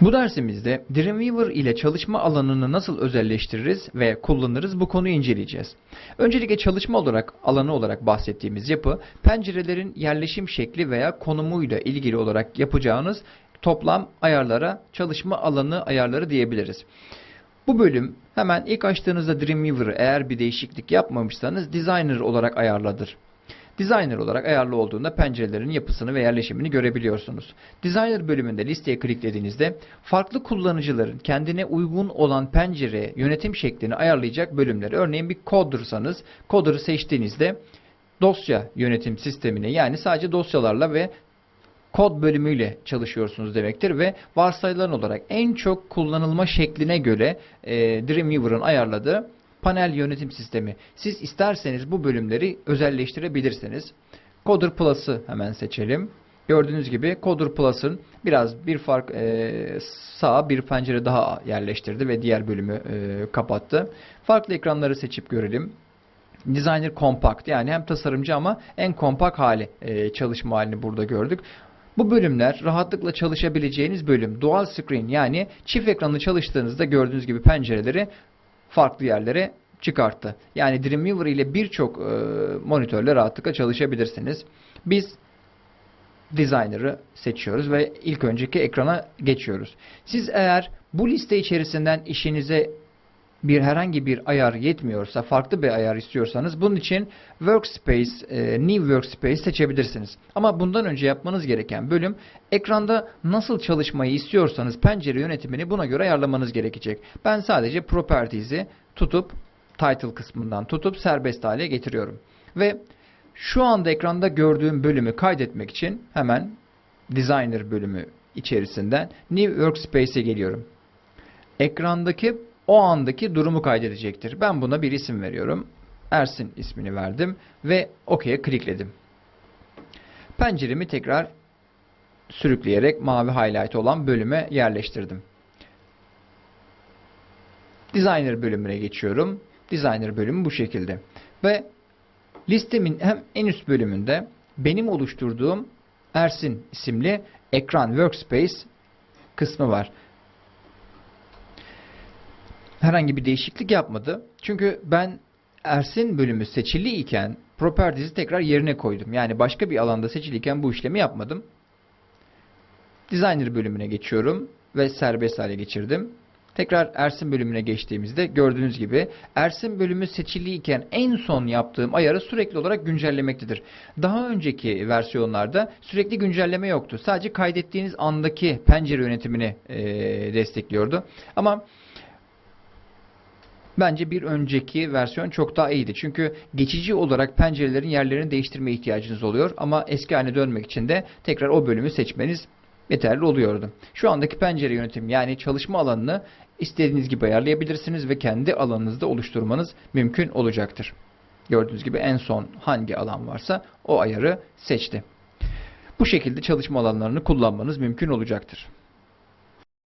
Bu dersimizde Dreamweaver ile çalışma alanını nasıl özelleştiririz ve kullanırız bu konuyu inceleyeceğiz. Öncelikle çalışma olarak alanı olarak bahsettiğimiz yapı pencerelerin yerleşim şekli veya konumuyla ilgili olarak yapacağınız toplam ayarlara çalışma alanı ayarları diyebiliriz. Bu bölüm hemen ilk açtığınızda Dreamweaver'ı eğer bir değişiklik yapmamışsanız Designer olarak ayarladır. Designer olarak ayarlı olduğunda pencerelerin yapısını ve yerleşimini görebiliyorsunuz. Designer bölümünde listeye kliklediğinizde farklı kullanıcıların kendine uygun olan pencere yönetim şeklini ayarlayacak bölümleri. Örneğin bir coder'sanız coder'ı seçtiğinizde dosya yönetim sistemine yani sadece dosyalarla ve kod bölümüyle çalışıyorsunuz demektir ve varsayılan olarak en çok kullanılma şekline göre e, Dreamweaver'ın ayarladığı panel yönetim sistemi. Siz isterseniz bu bölümleri özelleştirebilirsiniz. Coder Plus'ı hemen seçelim. Gördüğünüz gibi Coder Plus'ın biraz bir fark e, sağa bir pencere daha yerleştirdi ve diğer bölümü e, kapattı. Farklı ekranları seçip görelim. Designer Compact yani hem tasarımcı ama en kompak hali e, çalışma halini burada gördük. Bu bölümler rahatlıkla çalışabileceğiniz bölüm. Dual screen yani çift ekranlı çalıştığınızda gördüğünüz gibi pencereleri farklı yerlere çıkarttı. Yani Dreamweaver ile birçok e, monitörle rahatlıkla çalışabilirsiniz. Biz Designer'ı seçiyoruz ve ilk önceki ekrana geçiyoruz. Siz eğer bu liste içerisinden işinize bir herhangi bir ayar yetmiyorsa, farklı bir ayar istiyorsanız bunun için Workspace, e, New Workspace seçebilirsiniz. Ama bundan önce yapmanız gereken bölüm ekranda nasıl çalışmayı istiyorsanız pencere yönetimini buna göre ayarlamanız gerekecek. Ben sadece Properties'i tutup Title kısmından tutup serbest hale getiriyorum. Ve şu anda ekranda gördüğüm bölümü kaydetmek için hemen Designer bölümü içerisinden New Workspace'e geliyorum. Ekrandaki o andaki durumu kaydedecektir. Ben buna bir isim veriyorum. Ersin ismini verdim ve OK'ye klikledim. Penceremi tekrar sürükleyerek mavi highlight olan bölüme yerleştirdim. Designer bölümüne geçiyorum. Designer bölümü bu şekilde. Ve listemin hem en üst bölümünde benim oluşturduğum Ersin isimli ekran workspace kısmı var herhangi bir değişiklik yapmadı. Çünkü ben Ersin bölümü seçili iken Properties'i tekrar yerine koydum. Yani başka bir alanda seçiliyken bu işlemi yapmadım. Designer bölümüne geçiyorum ve serbest hale geçirdim. Tekrar Ersin bölümüne geçtiğimizde gördüğünüz gibi Ersin bölümü seçiliyken en son yaptığım ayarı sürekli olarak güncellemektedir. Daha önceki versiyonlarda sürekli güncelleme yoktu. Sadece kaydettiğiniz andaki pencere yönetimini e, destekliyordu. Ama Bence bir önceki versiyon çok daha iyiydi. Çünkü geçici olarak pencerelerin yerlerini değiştirmeye ihtiyacınız oluyor. Ama eski haline dönmek için de tekrar o bölümü seçmeniz yeterli oluyordu. Şu andaki pencere yönetimi yani çalışma alanını istediğiniz gibi ayarlayabilirsiniz ve kendi alanınızda oluşturmanız mümkün olacaktır. Gördüğünüz gibi en son hangi alan varsa o ayarı seçti. Bu şekilde çalışma alanlarını kullanmanız mümkün olacaktır.